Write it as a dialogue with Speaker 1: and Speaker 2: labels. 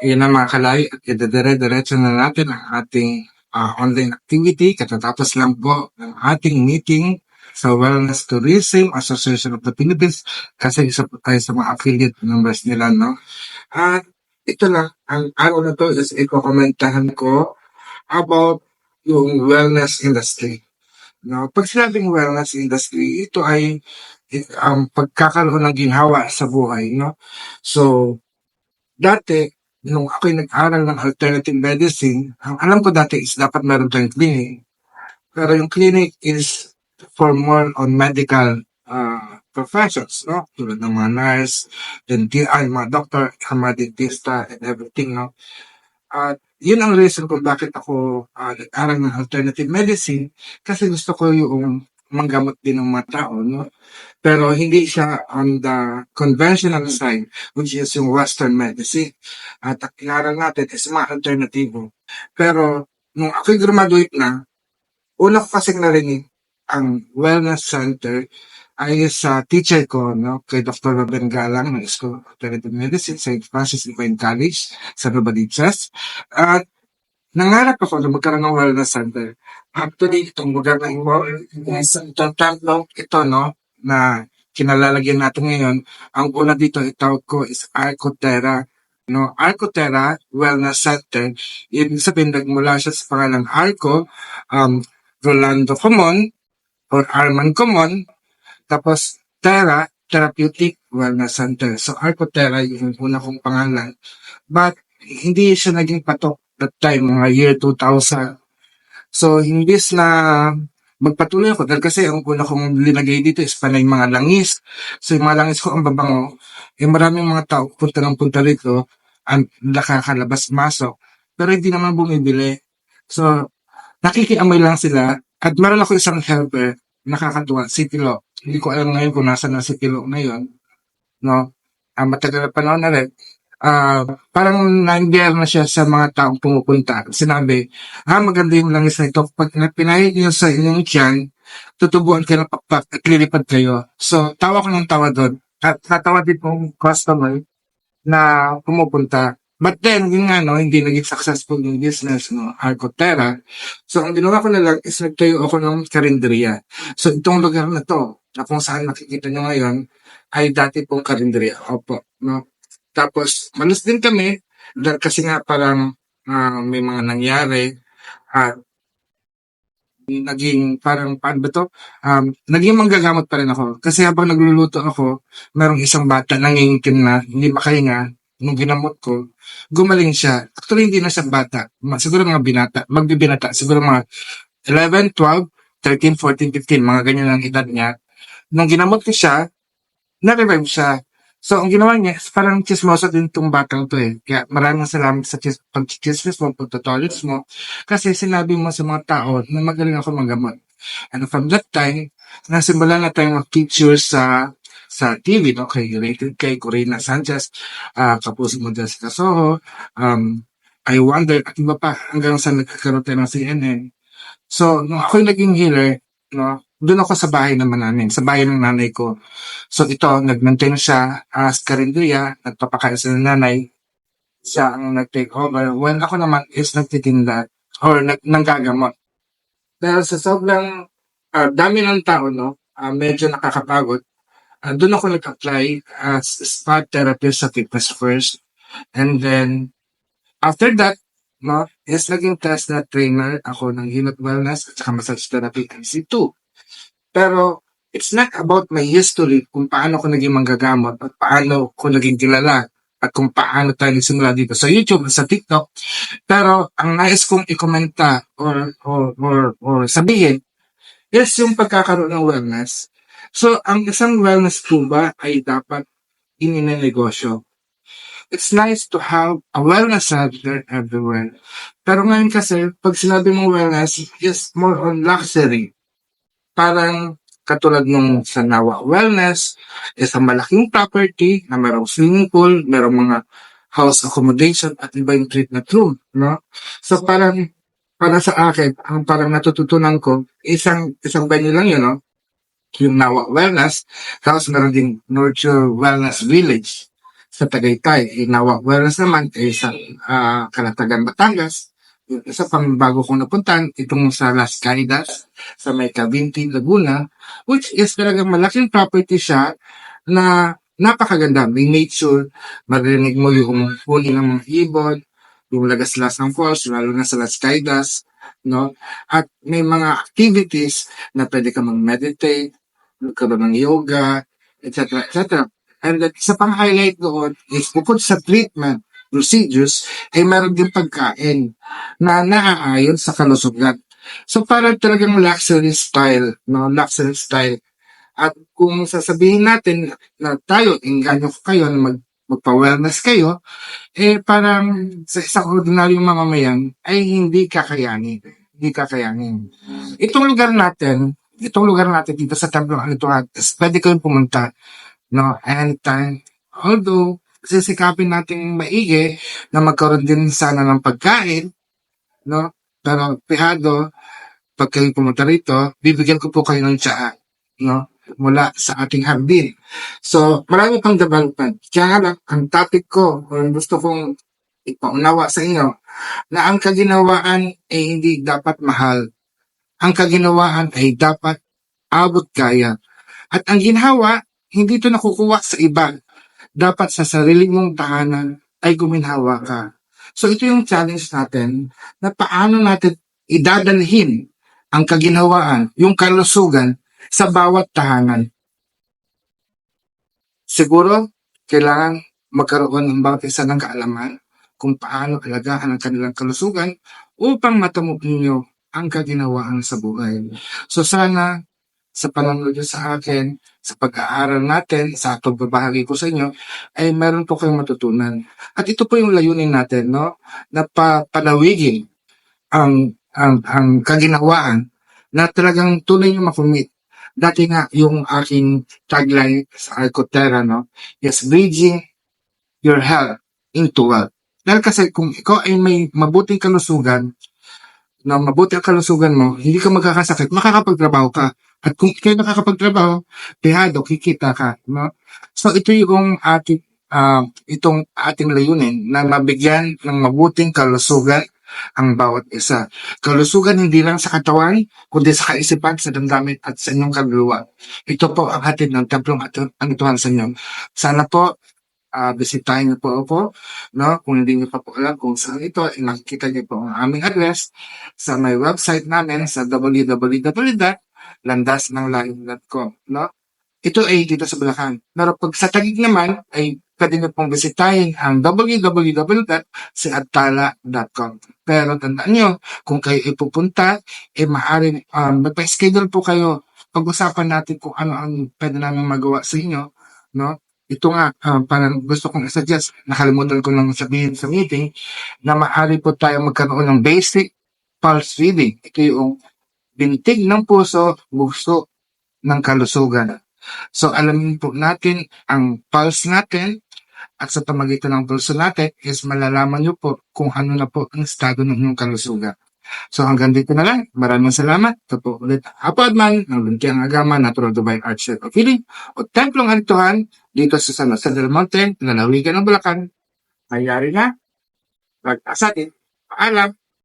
Speaker 1: Yun na mga kalay at idadire-diretso na natin ang ating ah, online activity. Katatapos lang po ng ating meeting sa Wellness Tourism Association of the Philippines kasi isa po tayo sa mga affiliate members nila, no? At ito lang, ang araw na to is ikokomentahan ko about yung wellness industry. No, pag sinabing wellness industry, ito ay ang pagkakaroon ng ginhawa sa buhay, no? So, dati, nung ako'y nag-aral ng alternative medicine, ang alam ko dati is dapat meron tayong clinic. Pero yung clinic is for more on medical uh, professions, no? Tulad ng mga nurse, denti ay, mga doctor, mga dentista, and everything, no? At yun ang reason kung bakit ako uh, nag-aral ng alternative medicine kasi gusto ko yung manggamot din ng mga tao, no? Pero hindi siya on the conventional side, which is yung Western medicine. At ang inaral natin is mga alternatibo. Pero, nung ako'y graduate na, una ko kasing narinig ang wellness center ay sa teacher ko, no, kay Dr. Ruben Galang ng School of Alternative Medicine St. Francis Divine College sa Novaliches. At nangarap ako na magkaroon ng wellness center. Actually, itong lugar na ito, itong tatlong ito, no, na kinalalagyan natin ngayon, ang una dito itawag ko is Arcotera. No, Arcotera Wellness Center. Ibig sabihin, nagmula siya sa pangalang Arco, um, Rolando Comon, or Arman Comon, tapos Terra, Therapeutic Wellness Center. So, Arcotera yung una kong pangalan. But, hindi siya naging patok that time, mga year 2000. So, imbis na magpatuloy ako, dahil kasi ang una kong linagay dito is panay mga langis. So, yung mga langis ko ang babango. Yung maraming mga tao punta ng punta rito, ang nakakalabas-masok. Pero hindi naman bumibili. So, nakikiamoy lang sila. At meron ako isang helper, nakakatuwa, si Tilo. Hindi ko alam ngayon kung nasa na si Tilo ngayon. No? Ah, matagal na panahon na rin. Ah, parang nandiyan na siya sa mga taong pumupunta. Sinabi, ah, maganda yung langis na ito. Pag pinahid niyo sa inyong tiyan, tutubuan kayo ng pakpak at lilipad kayo. So, tawa ko ng tawa doon. At natawa din pong customer na pumupunta. But then, yun nga, no, hindi naging successful yung business, no, Arcotera. So, ang ginawa ko na lang is nagtayo ako ng karinderya. So, itong lugar na to, na kung saan nakikita nyo ngayon, ay dati pong karinderya. Opo, no. Tapos, malas din kami, dahil kasi nga parang ah, may mga nangyari, at naging parang paano ba to? Um, naging manggagamot pa rin ako. Kasi habang nagluluto ako, merong isang bata nangingitim na, hindi makahinga, nung ginamot ko, gumaling siya. Actually, hindi na siya bata. Ma- Siguro mga binata, magbibinata. Siguro mga 11, 12, 13, 14, 15, mga ganyan ang edad niya. Nung ginamot ko siya, na-revive siya. So, ang ginawa niya, parang chismosa din itong batang to eh. Kaya maraming salamat sa chis pag-chismis mo, pagtutolis mo. Kasi sinabi mo sa mga tao na magaling ako magamot. And from that time, nasimula na tayong mag-feature sa sa TV, no? Kay Rated kay Corina Sanchez, ah Kapuso mo Jessica Soho, um, I Wonder, at iba pa, hanggang sa nagkakaroon tayo ng CNN. So, nung ako'y naging healer, no, doon ako sa bahay naman namin, sa bahay ng nanay ko. So, ito, nag-maintain siya as karinderya, nagpapakain sa nanay, siya ang nag-take over. When ako naman is nagtitinda or nag nanggagamot. Dahil sa sobrang ah, dami ng tao, no, ah, medyo nakakapagod, ah, doon ako nag-apply as spa therapist sa Fitness First. And then, after that, no, is naging test na trainer ako ng Hilot Wellness at saka Massage Therapy IC2. Pero, it's not about my history kung paano ko naging manggagamot at paano ko naging kilala at kung paano tayo nagsimula dito sa YouTube at sa TikTok. Pero, ang nais kong ikomenta or, or, or, or sabihin is yung pagkakaroon ng wellness. So, ang isang wellness po ba ay dapat ininegosyo. It's nice to have a wellness center everywhere. Pero ngayon kasi, pag sinabi mong wellness, is more on luxury. Parang katulad nung sa Nawa Wellness, isang malaking property na merong swimming pool, merong mga house accommodation at iba yung treatment room, no? So parang para sa akin, ang parang natututunan ko, isang isang venue lang yun, no? Yung Nawa Wellness, tapos meron ding Nurture Wellness Village. sa Tagaytay. Inawa Wellness naman ay sa ah, Kalatagan, Batangas. Yung isa pang bago kong napuntan, itong sa Las Caídas, sa may Cavinti, Laguna, which is talagang malaking property siya na napakaganda. May nature, marinig mo yung huli ng mga ibon, yung lagaslas ng falls, lalo na sa Las Caídas, no? At may mga activities na pwede ka mag-meditate, magkaroon ng yoga, etc. etc. And then, isa pang highlight doon is bukod sa treatment procedures, ay meron din pagkain na naaayon sa kalusugan. So, parang talagang luxury style, no? Luxury style. At kung sasabihin natin na tayo, inganyo ko kayo na mag, magpa-wellness kayo, eh parang sa isang ordinaryong mamamayan ay hindi kakayanin. Hindi kakayanin. Itong lugar natin, itong lugar natin dito sa Templo Alituhan, pwede kayong pumunta no, anytime. Although, sisikapin natin maigi na magkaroon din sana ng pagkain, no? Pero, pihado, pag kayo pumunta rito, bibigyan ko po kayo ng tsaa, no? Mula sa ating hardin. So, marami pang development. Kaya lang, ang topic ko, or gusto kong ipaunawa sa inyo, na ang kaginawaan ay hindi dapat mahal. Ang kaginawaan ay dapat abot kaya. At ang ginhawa, hindi ito nakukuha sa iba. Dapat sa sarili mong tahanan ay guminhawa ka. So ito yung challenge natin na paano natin idadalhin ang kaginhawaan, yung kalusugan sa bawat tahanan. Siguro, kailangan magkaroon ng bawat isa ng kaalaman kung paano alagaan ang kanilang kalusugan upang matamok ninyo ang kaginawaan sa buhay. So sana sa panonood nyo sa akin, sa pag-aaral natin, sa pagbabahagi ko sa inyo, ay meron po kayong matutunan. At ito po yung layunin natin, no? Na pa palawigin ang, ang, ang kaginawaan na talagang tunay yung makumit. Dati nga, yung aking tagline sa Arcotera, no? Yes, bridging your health into wealth. Dahil kasi kung ikaw ay may mabuting kalusugan, na mabuti ang kalusugan mo, hindi ka magkakasakit, makakapagtrabaho ka. At kung ikaw nakakapagtrabaho, pihado, kikita ka. No? So ito yung ating, ah, itong ating layunin na mabigyan ng mabuting kalusugan ang bawat isa. Kalusugan hindi lang sa katawan, kundi sa kaisipan, sa damdamin at sa inyong kaluluwa. Ito po ang hatid ng templong at ang Tuhan sa inyo. Sana po, ah bisitahin niyo po ako, no? Kung hindi niyo pa po alam kung saan ito, eh, nakikita niyo po ang aming address sa may website namin sa www.landasnanglain.com, no? Ito ay dito sa Bulacan. Pero pag sa Taguig naman, ay pwede niyo pong bisitahin ang www.siatala.com. Pero tandaan niyo, kung kayo ipupunta, eh maaaring um, magpa-schedule po kayo. Pag-usapan natin kung ano ang pwede namin magawa sa inyo, no? Ito nga, um, parang gusto kong i-suggest, nakalimutan ko lang sabihin sa meeting, na maaari po tayo magkaroon ng basic pulse reading. Ito yung bintig ng puso, gusto ng kalusugan. So, alamin po natin ang pulse natin at sa pamagitan ng pulso natin is malalaman nyo po kung ano na po ang estado ng inyong kalusugan. So, hanggang dito na lang. Maraming salamat. Ito po ulit Apo Adman ng Luntiang Agama Natural Dubai Art Share of Healing o Templong Alituhan dito sa San Jose del Monte, Lalawigan ng Bulacan. Mayari na. Pag-asatin. Paalam.